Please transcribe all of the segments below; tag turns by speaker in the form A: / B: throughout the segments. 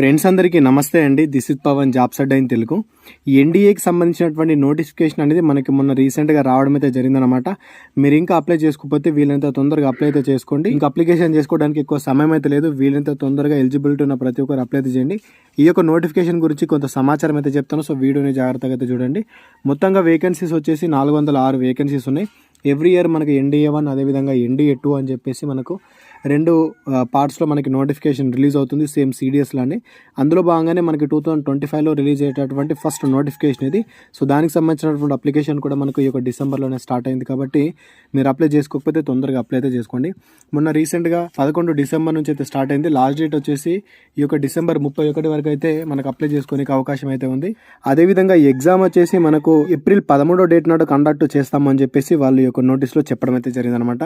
A: Friends అందరికీ నమస్తే అండి. This is Pavan jobs Adda in Telugu. ఎన్డీఏకి సంబంధించినటువంటి నోటిఫికేషన్ అనేది మనకి మొన్న రీసెంట్గా రావడం అయితే జరిగిందనమాట మీరు ఇంకా అప్లై చేసుకోకపోతే వీలైనంత తొందరగా అప్లై అయితే చేసుకోండి. ఇంకా అప్లికేషన్ చేసుకోవడానికి ఎక్కువ సమయం అయితే లేదు. వీలైనంత తొందరగా ఎలిజిబిలిటీ ఉన్న ప్రతి ఒక్కరు అప్లై అయితే చేయండి. ఈ యొక్క నోటిఫికేషన్ గురించి కొంత సమాచారం అయితే చెప్తాను. సో వీడియోని జాగ్రత్తగా అయితే చూడండి. మొత్తంగా వేకెన్సీస్ వచ్చేసి నాలుగు వందల ఆరు వేకెన్సీస్ ఉన్నాయి. ఎవ్రీ ఇయర్ మనకి ఎన్డీఏ వన్ అదేవిధంగా ఎన్డీఏ టూ అని చెప్పేసి మనకు రెండు పార్ట్స్లో మనకి నోటిఫికేషన్ రిలీజ్ అవుతుంది సేమ్ సిడిఎస్లోనే అందులో భాగంగానే మనకి టూ థౌసండ్ ట్వంటీ ఫైవ్లో రిలీజ్ అయ్యేటటువంటి ఫస్ట్ నోటిఫికేషన్ ఇది. సో దానికి సంబంధించినటువంటి అప్లికేషన్ కూడా మనకు ఈ యొక్క డిసెంబర్లోనే స్టార్ట్ అయింది కాబట్టి మీరు అప్లై చేసుకోకపోతే తొందరగా అప్లై అయితే చేసుకోండి. మొన్న రీసెంట్గా పదకొండు డిసెంబర్ నుంచి అయితే స్టార్ట్ అయింది. లాస్ట్ డేట్ వచ్చేసి ఈ యొక్క డిసెంబర్ ముప్పై ఒకటి వరకు అయితే మనకు అప్లై చేసుకోనే అవకాశం అయితే ఉంది. అదేవిధంగా ఈ ఎగ్జామ్ వచ్చేసి మనకు ఏప్రిల్ పదమూడో డేట్ నాడు కండక్ట్ చేస్తామని చెప్పేసి వాళ్ళు ఈ యొక్క నోటీస్లో చెప్పడం అయితే జరిగిందనమాట.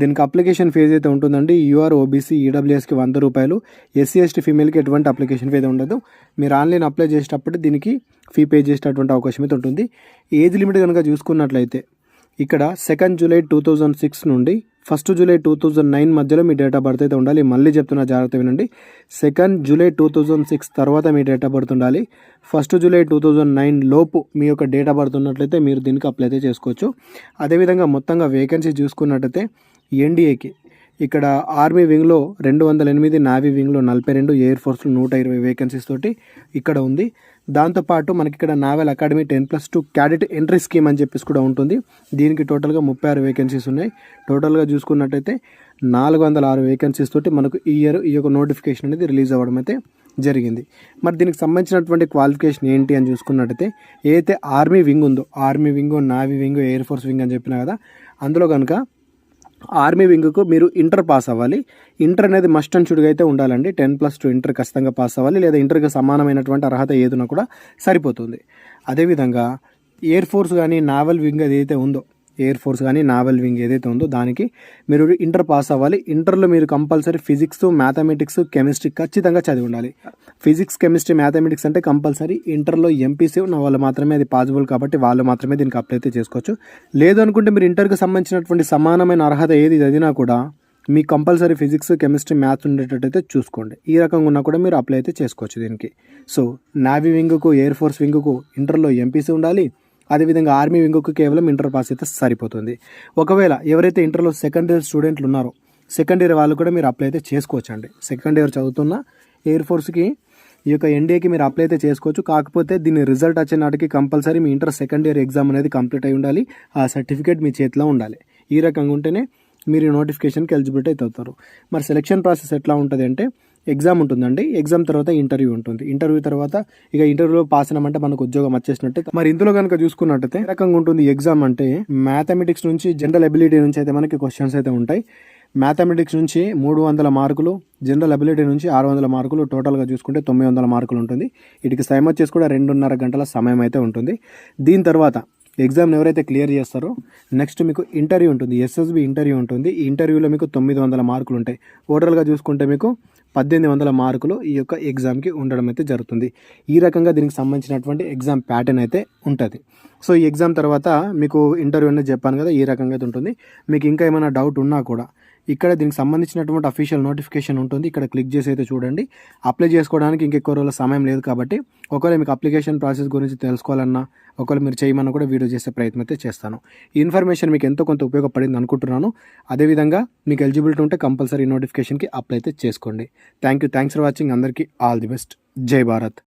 A: దీనికి అప్లికేషన్ ఫీజు అయితే ఉంటుందండి. యూఆర్ ఓబీసీ ఈడబ్ల్యూఎస్కి వంద రూపాయలు. ఎస్సీ ఎస్టీ ఫీమేల్కి ఎటువంటి అప్లికేషన్ ఫీ అయితే ఉండదు. మీరు ఆన్లైన్ అప్లై చేసేటప్పుడు దీనికి ఫీ పే చేసేటటువంటి అవకాశం అయితే ఉంటుంది. ఏజ్ లిమిట్ కనుక చూసుకున్నట్లయితే ఇక్కడ second July two thousand six నుండి first July two thousand nine మధ్యలో మీ డేట్ ఆఫ్ బర్త్ అయితే ఉండాలి. మళ్ళీ చెప్తున్న జాగ్రత్త వినండి. Second July two thousand six తర్వాత మీ డేట్ ఆఫ్ బర్త్ ఉండాలి. First July two thousand nine లోపు మీ యొక్క డేట్ ఆఫ్ బర్త్ ఉన్నట్లయితే మీరు దీనికి అప్లై అయితే చేసుకోవచ్చు. అదేవిధంగా మొత్తంగా వేకెన్సీ చూసుకున్నట్లయితే ఎన్డీఏకి ఇక్కడ ఆర్మీ వింగ్లో రెండు వందల ఎనిమిది నావీ వింగ్లో నలభై రెండు ఎయిర్ ఫోర్స్లో నూట ఇరవై వేకెన్సీస్ తోటి ఇక్కడ ఉంది. దాంతోపాటు మనకి ఇక్కడ naval academy ten plus two cadet entry scheme అని చెప్పేసి కూడా ఉంటుంది. దీనికి టోటల్గా ముప్పై ఆరు వేకెన్సీస్ ఉన్నాయి. టోటల్గా చూసుకున్నట్టయితే నాలుగు వందల ఆరు వేకెన్సీస్ తోటి మనకు ఈ ఇయర్ ఈ యొక్క నోటిఫికేషన్ అనేది రిలీజ్ అవ్వడం అయితే జరిగింది. మరి దీనికి సంబంధించినటువంటి క్వాలిఫికేషన్ ఏంటి అని చూసుకున్నట్టయితే ఏదైతే ఆర్మీ వింగ్ ఉందో army wing navy wing air force wing అని చెప్పినా కదా అందులో కనుక ఆర్మీ వింగ్కు మీరు ఇంటర్ పాస్ అవ్వాలి. ఇంటర్ అనేది మస్ట్ అండ్ షుడ్గా అయితే ఉండాలండి. టెన్ ప్లస్ టూ ఇంటర్ ఖచ్చితంగా పాస్ అవ్వాలి. లేదా ఇంటర్కి సమానమైనటువంటి అర్హత ఏదున్నా కూడా సరిపోతుంది. అదేవిధంగా ఎయిర్ ఫోర్స్ కానీ నావల్ వింగ్ ఏదైతే ఉందో ఎయిర్ ఫోర్స్ కానీ నావల్ వింగ్ ఏదైతే ఉందో దానికి మీరు ఇంటర్ పాస్ అవ్వాలి. ఇంటర్లో మీరు కంపల్సరీ ఫిజిక్స్ మ్యాథమెటిక్స్ కెమిస్ట్రీ ఖచ్చితంగా చదివి ఉండాలి. ఫిజిక్స్ కెమిస్ట్రీ మ్యాథమెటిక్స్ అంటే కంపల్సరీ ఇంటర్లో ఎంపీసీ ఉన్న వాళ్ళు మాత్రమే అది పాసిబుల్ కాబట్టి వాళ్ళు మాత్రమే దీనికి అప్లై అయితే చేసుకోవచ్చు. లేదు అనుకుంటే మీరు ఇంటర్కి సంబంధించినటువంటి సమానమైన అర్హత ఏది చదివినా కూడా మీ కంపల్సరీ ఫిజిక్స్ కెమిస్ట్రీ మ్యాథ్స్ ఉండేటట్టయితే చూసుకోండి. ఈ రకంగా ఉన్నా కూడా మీరు అప్లై అయితే చేసుకోవచ్చు దీనికి. సో నావీ వింగ్కు ఎయిర్ ఫోర్స్ వింగ్కు ఇంటర్లో ఎంపీసీ ఉండాలి. అదేవిధంగా ఆర్మీ వింగ్కు కేవలం ఇంటర్ పాస్ అయితే సరిపోతుంది. ఒకవేళ ఎవరైతే ఇంటర్లో సెకండ్ ఇయర్ స్టూడెంట్లు ఉన్నారో సెకండ్ ఇయర్ వాళ్ళు కూడా మీరు అప్లై అయితే చేసుకోవచ్చు అండి సెకండ్ ఇయర్ చదువుతున్న ఎయిర్ ఫోర్స్కి ఈ యొక్క ఎన్డీఏకి మీరు అప్లై అయితే చేసుకోవచ్చు. కాకపోతే దీని రిజల్ట్ వచ్చే నాటికి కంపల్సరీ మీ ఇంటర్ సెకండ్ ఇయర్ ఎగ్జామ్ అనేది కంప్లీట్ అయి ఉండాలి. ఆ సర్టిఫికేట్ మీ చేతిలో ఉండాలి. ఈ రకంగా ఉంటేనే మీరు నోటిఫికేషన్కి ఎలిజిబిలిటీ అయితే అవుతారు. మరి సెలక్షన్ ప్రాసెస్ ఎట్లా ఉంటుంది అంటే ఎగ్జామ్ ఉంటుందండి. ఎగ్జామ్ తర్వాత ఇంటర్వ్యూ ఉంటుంది. ఇంటర్వ్యూ తర్వాత ఇక ఇంటర్వ్యూలో పాస్ అయినామంటే మనకు ఉద్యోగం వచ్చేసినట్టే. మరి ఇందులో కనుక చూసుకున్నట్టయితే రకంగా ఉంటుంది ఎగ్జామ్ అంటే మ్యాథమెటిక్స్ నుంచి జనరల్ అబిలిటీ నుంచి అయితే మనకి క్వశ్చన్స్ అయితే ఉంటాయి. మ్యాథమెటిక్స్ నుంచి మూడు వందల మార్కులు జనరల్ అబిలిటీ నుంచి ఆరు వందల మార్కులు టోటల్గా చూసుకుంటే తొమ్మిది వందల మార్కులు ఉంటుంది. వీటికి టైం వచ్చేసి కూడా రెండున్నర గంటల సమయం అయితే ఉంటుంది. దీని తర్వాత ఎగ్జామ్ ఎవరైతే క్లియర్ చేస్తారో నెక్స్ట్ మీకు ఇంటర్వ్యూ ఉంటుంది. ఎస్ఎస్బి ఇంటర్వ్యూ ఉంటుంది. ఈ ఇంటర్వ్యూలో మీకు తొమ్మిది వందల మార్కులు ఉంటాయి. ఓవరాల్గా చూసుకుంటే మీకు పద్దెనిమిది వందల మార్కులు ఈ యొక్క ఎగ్జామ్కి ఉండడం అయితే జరుగుతుంది. ఈ రకంగా దీనికి సంబంధించినటువంటి ఎగ్జామ్ ప్యాటర్న్ అయితే ఉంటుంది. సో ఈ ఎగ్జామ్ తర్వాత మీకు ఇంటర్వ్యూ అనేది చెప్పాను కదా ఈ రకంగా అయితే ఉంటుంది. మీకు ఇంకా ఏమైనా డౌట్ ఉన్నా కూడా ఇక్కడ దీనికి సంబంధించినటువంటి అఫీషియల్ నోటిఫికేషన్ ఉంటుంది. ఇక్కడ క్లిక్ చేసి అయితే చూడండి. అప్లై చేసుకోవడానికి ఇంకెక్కువ రోజుల సమయం లేదు కాబట్టి ఒకవేళ మీకు అప్లికేషన్ ప్రాసెస్ గురించి తెలుసుకోవాలన్నా ఒకవేళ మీరు చేయమన్నా కూడా వీడియో చేసే ప్రయత్నం అయితే చేస్తాను. ఈ ఇన్ఫర్మేషన్ మీకు ఎంతో కొంత ఉపయోగపడింది అనుకుంటున్నాను. అదేవిధంగా మీకు ఎలిజిబిలిటీ ఉంటే కంపల్సరీ నోటిఫికేషన్కి అప్లై అయితే చేసుకోండి. Thank you thanks for watching అందరికీ ఆల్ ది బెస్ట్ జై భారత్